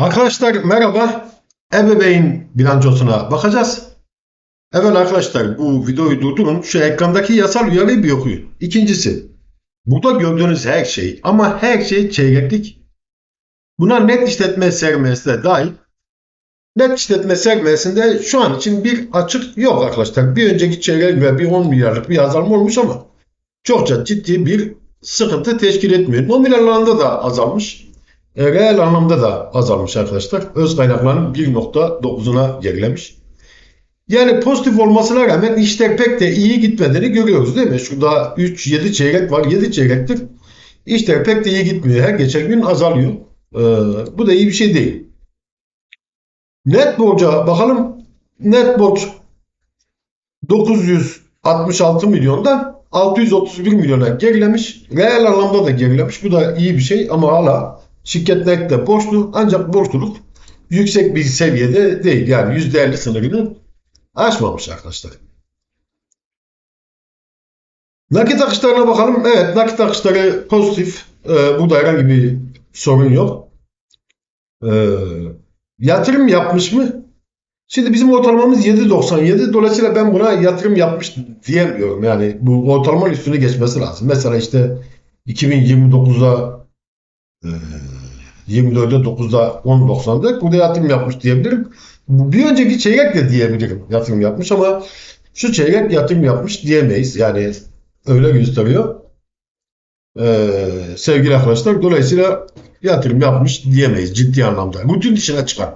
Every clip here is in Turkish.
Arkadaşlar merhaba. Ebeveyn bilançosuna bakacağız. Evet arkadaşlar bu videoyu durdurun. Şu ekrandaki yasal uyarıyı bir okuyun. İkincisi. Burada gördüğünüz her şey ama her şey çeyreklik. Buna net işletme sermayesi de dahil. Net işletme sermayesinde şu an için bir açık yok arkadaşlar. Bir önceki çeyrek ve bir 10 milyarlık bir azalma olmuş ama çokça ciddi bir sıkıntı teşkil etmiyor. Nominal alanda da azalmış. E, reel anlamda da azalmış arkadaşlar. Öz kaynakların 1.9'una gerilemiş. Yani pozitif olmasına rağmen işler pek de iyi gitmediğini görüyoruz değil mi? Şurada 3, 7 çeyrek var. 7 çeyrektir. İşler pek de iyi gitmiyor. Her geçen gün azalıyor. Ee, bu da iyi bir şey değil. Net borca bakalım. Net borç 966 milyondan 631 milyona gerilemiş. Reel anlamda da gerilemiş. Bu da iyi bir şey ama hala şirketler de borçlu. Ancak borçluluk yüksek bir seviyede değil. Yani %50 sınırını aşmamış arkadaşlar. Nakit akışlarına bakalım. Evet nakit akışları pozitif. Ee, burada herhangi bir sorun yok. Ee, yatırım yapmış mı? Şimdi bizim ortalamamız 7.97. Dolayısıyla ben buna yatırım yapmış diyemiyorum. Yani bu ortalamanın üstüne geçmesi lazım. Mesela işte 2029'da e, 24'de 9'da 10.90'da burada yatırım yapmış diyebilirim. Bir önceki çeyrek de diyebilirim yatırım yapmış ama şu çeyrek yatırım yapmış diyemeyiz. Yani öyle gösteriyor. Ee, sevgili arkadaşlar dolayısıyla yatırım yapmış diyemeyiz ciddi anlamda. Rutin dışına çıkar.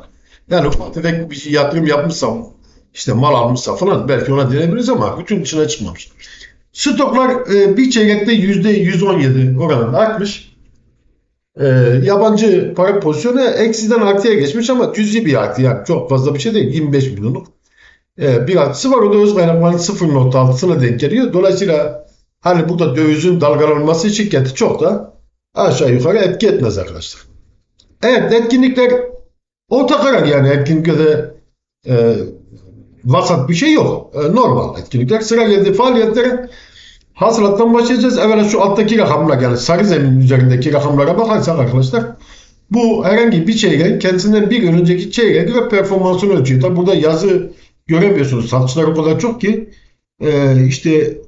Yani ufak tefek bir şey yatırım yapmışsam işte mal almışsa falan belki ona diyebiliriz ama bütün dışına çıkmamış. Stoklar e, bir çeyrekte %117 oranında artmış. E, yabancı para pozisyonu eksiden artıya geçmiş ama cüzi bir artı yani çok fazla bir şey değil 25 milyonluk e, bir artısı var. O da öz kaynakların 0.6'sına denk geliyor. Dolayısıyla hani burada dövizin dalgalanması şirketi çok da aşağı yukarı etki etmez arkadaşlar. Evet etkinlikler orta karar yani etkinliklerde e, vasat bir şey yok. E, normal etkinlikler. Sıra geldi faaliyetlere hasılattan başlayacağız. Evvela şu alttaki rakamlar yani sarı zemin üzerindeki rakamlara bakarsak arkadaşlar bu herhangi bir çeyreğin kendisinden bir gün önceki çeyreğe göre performansını ölçüyor. Tabi burada yazı göremiyorsunuz. Satışlar o kadar çok ki e, işte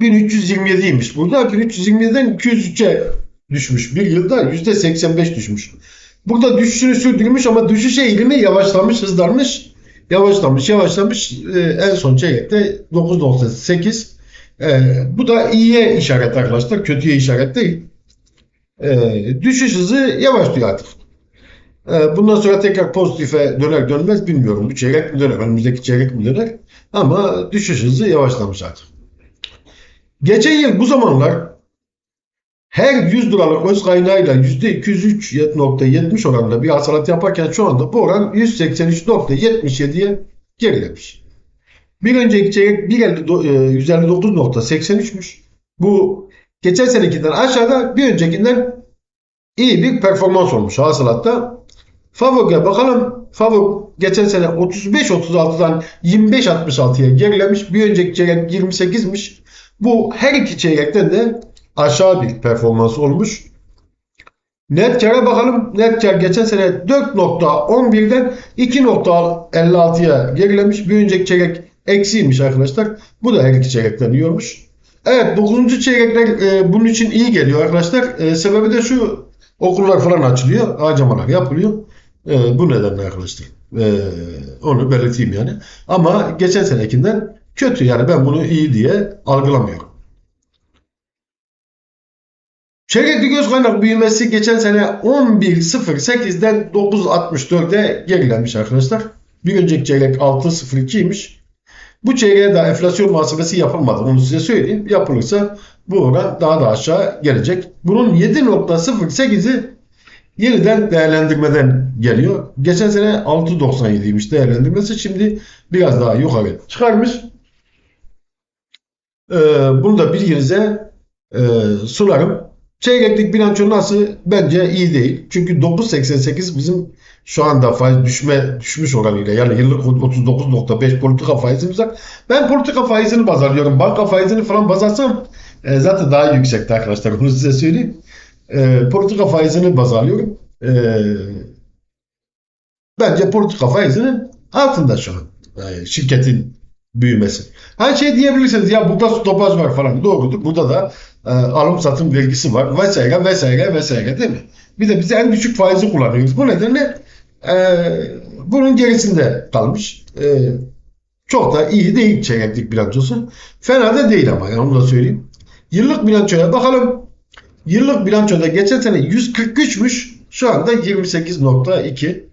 1327'ymiş. Burada 1327'den 203'e düşmüş. Bir yılda %85 düşmüş. Burada düşüşünü sürdürmüş ama düşüş eğilimi yavaşlamış, hızlanmış. Yavaşlamış, yavaşlamış. E, en son çeyrekte 9.8. E, bu da iyiye işaret arkadaşlar. Kötüye işaret değil. E, düşüş hızı yavaşlıyor artık. E, bundan sonra tekrar pozitife döner dönmez bilmiyorum. Bu çeyrek mi döner, önümüzdeki çeyrek mi döner? Ama düşüş hızı yavaşlamış artık. Geçen yıl bu zamanlar her 100 liralık öz kaynağıyla %203.70 oranında bir hasılat yaparken şu anda bu oran 183.77'ye gerilemiş. Bir önceki çeyrek 159.83'müş. Bu geçen senekinden aşağıda bir öncekinden iyi bir performans olmuş hasılatta. Favog'a bakalım. Favog geçen sene 35-36'dan 25-66'ya gerilemiş. Bir önceki çeyrek 28'miş. Bu her iki çeyrekten de aşağı bir performans olmuş. Net kâra bakalım. Net kar geçen sene 4.11'den 2.56'ya gerilemiş. Bir önceki çeyrek eksiymiş arkadaşlar. Bu da her iki çeyrekten yiyormuş. Evet 9. çeyrekler e, bunun için iyi geliyor arkadaşlar. E, sebebi de şu okullar falan açılıyor. Harcamalar yapılıyor. E, bu nedenle arkadaşlar. E, onu belirteyim yani. Ama geçen senekinden kötü yani ben bunu iyi diye algılamıyorum. Çeyrekli göz kaynak büyümesi geçen sene 11.08'den 9.64'e gerilenmiş arkadaşlar. Bir önceki çeyrek 6.02'ymiş. Bu çeyreğe daha enflasyon muhasebesi yapılmadı. Onu size söyleyeyim. Yapılırsa bu oran daha da aşağı gelecek. Bunun 7.08'i yeniden değerlendirmeden geliyor. Geçen sene 6.97'ymiş değerlendirmesi. Şimdi biraz daha yukarı çıkarmış. Ee, bunu da bilginize e, sunarım. Çeyreklik bilanço nasıl? Bence iyi değil. Çünkü 9.88 bizim şu anda faiz düşme düşmüş oranıyla yani yıllık 39.5 politika faizimiz var. Ben politika faizini baz alıyorum. Banka faizini falan baz alsam e, zaten daha yüksekti arkadaşlar. Bunu size söyleyeyim. E, politika faizini baz alıyorum. E, Bence politika faizinin altında şu an e, şirketin büyümesi. Her şey diyebilirsiniz ya burada stopaj var falan doğrudur. Burada da e, alım satım vergisi var vesaire vesaire vesaire değil mi? Bir de biz en düşük faizi kullanıyoruz. Bu nedenle e, bunun gerisinde kalmış. E, çok da iyi değil çeyreklik bilançosu. Fena da değil ama yani onu da söyleyeyim. Yıllık bilançoya bakalım. Yıllık bilançoda geçen sene 143'müş. Şu anda 28.2.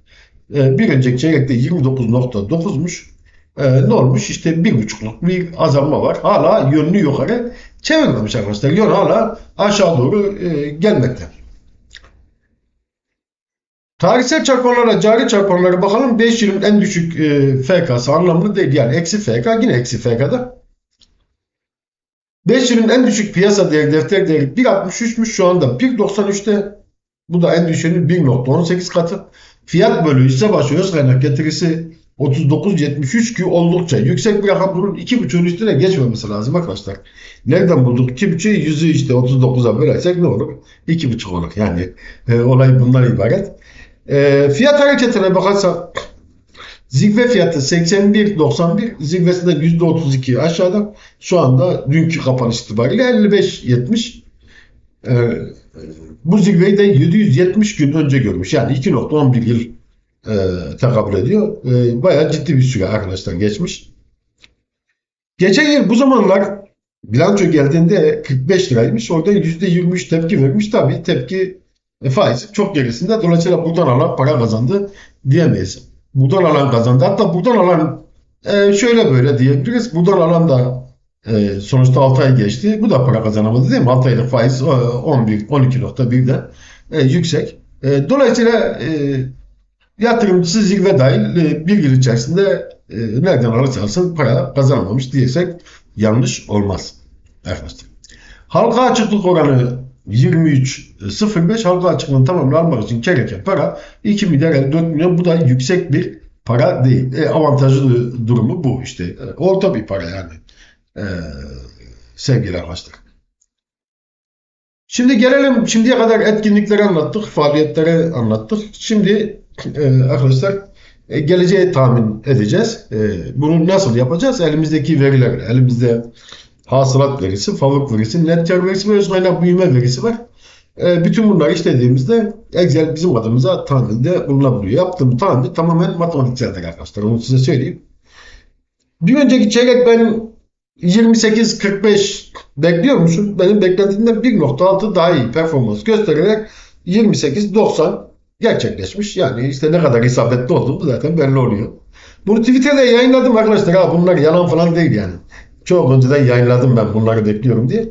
Ee, bir önceki çeyrekte 29.9'muş. Ee, ne olmuş? İşte bir buçukluk bir azalma var. Hala yönünü yukarı çevirmemiş arkadaşlar. Yön hala aşağı doğru e, gelmekte. Tarihsel çarpanlara, cari çarpanlara bakalım. 5 yılın en düşük e, FK'sı anlamlı değil. Yani eksi FK yine eksi FK'da. 5 yılın en düşük piyasa değeri, defter değeri 1.63'müş şu anda 1.93'te. Bu da en düşüğünün 1.18 katı. Fiyat bölü hisse başı öz kaynak getirisi 39.73 ki oldukça yüksek bir rakam bunun 2.5'ün üstüne geçmemesi lazım arkadaşlar. Nereden bulduk? 2.5'ü yüzü işte 39'a bölersek ne olur? 2.5 olur. Yani e, olay bundan ibaret. E, fiyat hareketine bakarsak zirve fiyatı 81.91 zirvesinden %32 aşağıda. Şu anda dünkü kapanış itibariyle 55.70 e, bu zirveyi de 770 gün önce görmüş. Yani 2.11 yıl e, tekabül ediyor. E, bayağı ciddi bir süre arkadaşlar geçmiş. Geçen yıl bu zamanlar bilanço geldiğinde 45 liraymış. Orada %23 tepki vermiş. Tabii tepki faiz çok gerisinde. Dolayısıyla buradan alan para kazandı diyemeyiz. Buradan alan kazandı. Hatta buradan alan e, şöyle böyle diyebiliriz. Buradan alan da e, sonuçta 6 ay geçti. Bu da para kazanamadı değil mi? 6 aylık faiz e, 11, 12.1'den e, yüksek. E, dolayısıyla e, yatırımcısı zirve dahil e, bir yıl içerisinde e, nereden alırsa alsın para kazanamamış diyesek yanlış olmaz. Arkadaşlar. Halka açıklık oranı 23.05 halka açıklığını tamamını almak için gereken para 2 milyar 54 milyon. Bu da yüksek bir para değil. E, avantajlı durumu bu işte. E, orta bir para yani. E, sevgili arkadaşlar. Şimdi gelelim şimdiye kadar etkinlikleri anlattık, faaliyetleri anlattık. Şimdi e, arkadaşlar e, geleceği tahmin edeceğiz. E, bunu nasıl yapacağız? Elimizdeki veriler, elimizde hasılat verisi, fabrik verisi, net kar verisi ve öz kaynak büyüme verisi var. E, bütün bunları işlediğimizde Excel bizim adımıza tahminde bulunabiliyor. Yaptığım tahmin tamamen matematikseldir arkadaşlar. Onu size söyleyeyim. Bir önceki çeyrek ben 28-45 bekliyormuşum. Benim beklentimden 1.6 daha iyi performans göstererek 28-90 gerçekleşmiş. Yani işte ne kadar isabetli olduğum zaten belli oluyor. Bunu Twitter'da yayınladım arkadaşlar. Ha, bunlar yalan falan değil yani. Çok önceden yayınladım ben bunları bekliyorum diye.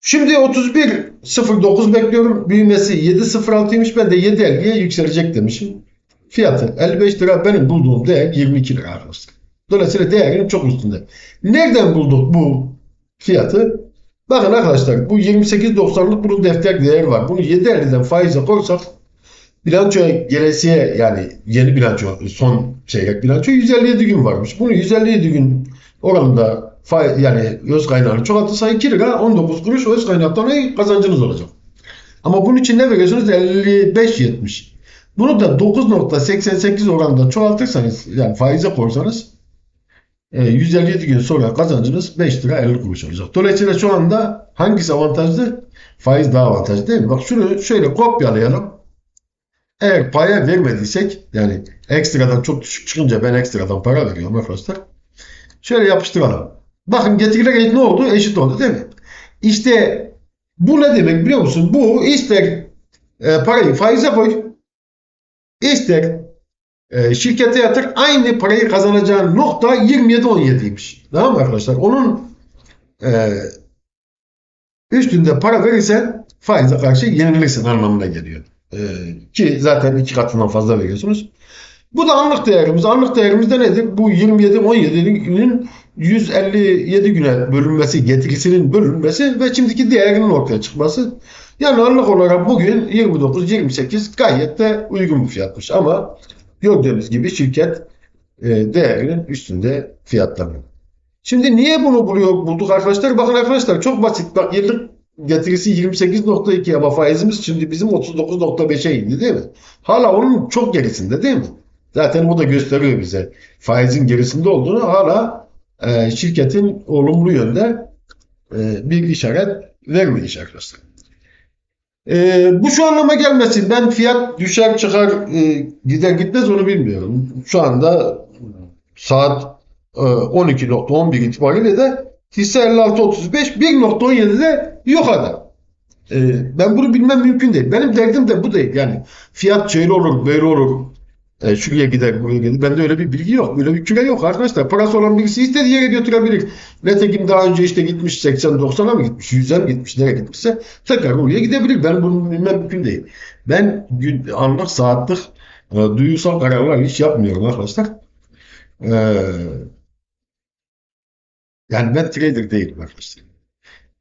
Şimdi 31.09 bekliyorum. Büyümesi 7.06'ymış. Ben de 7.50'ye yükselecek demişim. Fiyatı 55 lira. Benim bulduğum değer 22 lira arkadaşlar. Dolayısıyla değerinin çok üstünde. Nereden bulduk bu fiyatı? Bakın arkadaşlar bu 28.90'lık bunun defter değeri var. Bunu 7.50'den faize koysak bilançoya gelesiye yani yeni bilanço son çeyrek bilanço 157 gün varmış. Bunu 157 gün oranında faiz, yani öz kaynağını çoğaltırsa 2 lira 19 kuruş öz kaynaktan kazancınız olacak. Ama bunun için ne veriyorsunuz? 55.70. Bunu da 9.88 oranında çoğaltırsanız yani faize korsanız 157 gün sonra kazancınız 5 lira 50 kuruş olacak. Dolayısıyla şu anda hangisi avantajlı? Faiz daha avantajlı değil mi? Bak şunu şöyle kopyalayalım. Eğer paya vermediysek yani ekstradan çok düşük çıkınca ben ekstradan para veriyorum arkadaşlar. Şöyle yapıştıralım. Bakın getirilerek ne oldu? Eşit oldu değil mi? İşte bu ne demek biliyor musun? Bu ister e, parayı faize koy ister e, şirkete yatır aynı parayı kazanacağın nokta 27-17'ymiş. Tamam mı arkadaşlar? Onun e, üstünde para verirsen faize karşı yenilirsin anlamına geliyor. E, ki zaten iki katından fazla veriyorsunuz. Bu da anlık değerimiz. Anlık değerimiz de nedir? Bu 27-17'nin 157 güne bölünmesi, getirisinin bölünmesi ve şimdiki değerinin ortaya çıkması. Yani anlık olarak bugün 29-28 gayet de uygun bir fiyatmış. Ama gördüğünüz gibi şirket e, değerinin üstünde fiyatlanıyor. Şimdi niye bunu buluyor, bulduk arkadaşlar? Bakın arkadaşlar çok basit. Bak yıllık getirisi 28.2 ama faizimiz şimdi bizim 39.5'e indi değil mi? Hala onun çok gerisinde değil mi? Zaten bu da gösteriyor bize faizin gerisinde olduğunu hala e, şirketin olumlu yönde e, bir işaret vermeyiş arkadaşlar. E, bu şu anlama gelmesin. Ben fiyat düşer çıkar e, gider gitmez onu bilmiyorum. Şu anda saat e, 12.11 itibariyle de hisse 56.35 1.17'de yok adam. E, ben bunu bilmem mümkün değil. Benim derdim de bu değil. Yani fiyat şöyle olur böyle olur. E, şuraya gider buraya gider. Bende öyle bir bilgi yok. Böyle bir küre yok arkadaşlar. Parası olan birisi istediği yere götürebilir. Nitekim daha önce işte gitmiş 80-90'a mı gitmiş 100'e mi gitmiş nereye gitmişse tekrar oraya gidebilir. Ben bunu bilmem mümkün değil. Ben gün, anlık saatlik e, duygusal kararlar hiç yapmıyorum arkadaşlar. E, yani ben trader değilim arkadaşlar.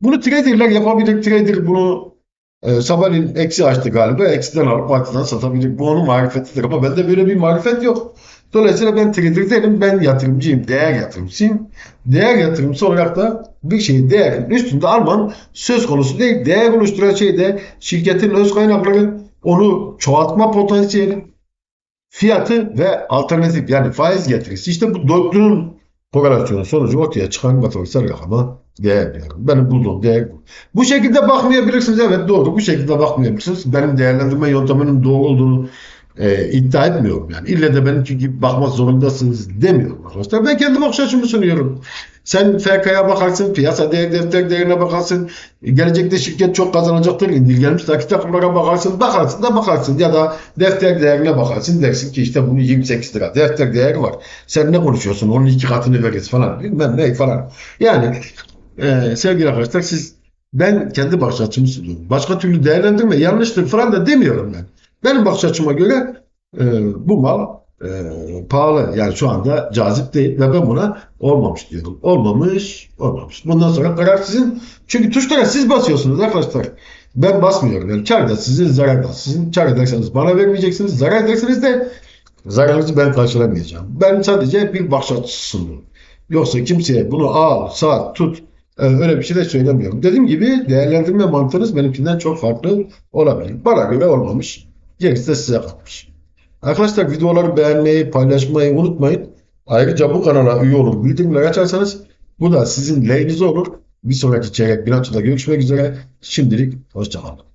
Bunu traderler yapabilir. Trader bunu e, sabahleyin eksi açtı galiba. Eksiden alıp artıdan satabilir. Bu onun marifetidir ama bende böyle bir marifet yok. Dolayısıyla ben trader değilim. Ben yatırımcıyım. Değer yatırımcısıyım. Değer yatırımcısı olarak da bir şeyi değerin üstünde alman söz konusu değil. Değer oluşturan şey de şirketin öz kaynakları, onu çoğaltma potansiyeli, fiyatı ve alternatif yani faiz getirisi. İşte bu dörtlünün korelasyonu sonucu ortaya çıkan matematiksel rakama değer diyorum. Benim bulduğum değer bu. Bu şekilde bakmayabilirsiniz. Evet doğru. Bu şekilde bakmayabilirsiniz. Benim değerlendirme yönteminin doğru olduğunu e, iddia etmiyorum. Yani ille de benimki gibi bakmak zorundasınız demiyorum arkadaşlar. Ben kendi bakış açımı sunuyorum. Sen FK'ya bakarsın, piyasa değer defter değerine bakarsın. Gelecekte şirket çok kazanacaktır. İndirgenmiş nakit takımlara bakarsın. Bakarsın da bakarsın. Ya da defter değerine bakarsın. Dersin ki işte bunu 28 lira. Defter değeri var. Sen ne konuşuyorsun? Onun iki katını veririz falan. Bilmem ne falan. Yani e, sevgili arkadaşlar siz ben kendi bakış açımı sunuyorum. Başka türlü değerlendirme yanlıştır falan da demiyorum ben. Benim bakış açıma göre e, bu mal e, pahalı. Yani şu anda cazip değil ve ben buna olmamış diyorum. Olmamış, olmamış. Bundan sonra karar sizin. Çünkü tuşlara siz basıyorsunuz arkadaşlar. Ben basmıyorum. Yani kar da sizin, zarar da sizin. Kar ederseniz bana vermeyeceksiniz. Zarar ederseniz de zararınızı ben karşılamayacağım. Ben sadece bir sundum. Yoksa kimseye bunu al, sat, tut e, öyle bir şey de söylemiyorum. Dediğim gibi değerlendirme mantığınız benimkinden çok farklı olabilir. Bana göre olmamış. Gerisi de size kalmış. Arkadaşlar videoları beğenmeyi, paylaşmayı unutmayın. Ayrıca bu kanala üye olur, bildirimleri açarsanız bu da sizin lehinize olur. Bir sonraki çeyrek bilançoda görüşmek üzere. Şimdilik hoşçakalın.